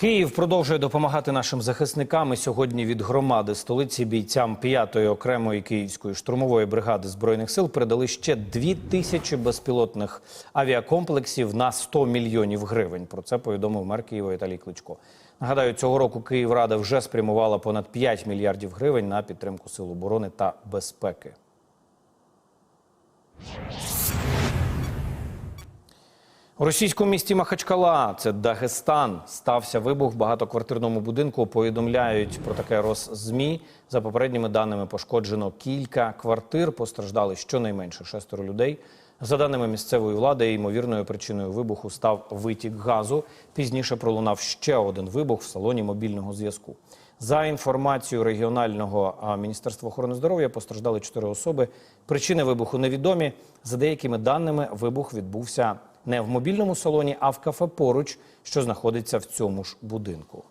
Київ продовжує допомагати нашим захисникам. І сьогодні від громади столиці бійцям 5-ї окремої київської штурмової бригади збройних сил передали ще дві тисячі безпілотних авіакомплексів на 100 мільйонів гривень. Про це повідомив мер Києва Віталій Кличко. Нагадаю, цього року Київрада вже спрямувала понад 5 мільярдів гривень на підтримку сил оборони та безпеки. У російському місті Махачкала, це Дагестан, стався вибух в багатоквартирному будинку. Повідомляють про таке Росзмі. За попередніми даними пошкоджено кілька квартир. Постраждали щонайменше шестеро людей. За даними місцевої влади, ймовірною причиною вибуху став витік газу. Пізніше пролунав ще один вибух в салоні мобільного зв'язку. За інформацією регіонального міністерства охорони здоров'я постраждали чотири особи. Причини вибуху невідомі. За деякими даними, вибух відбувся не в мобільному салоні, а в кафе поруч, що знаходиться в цьому ж будинку.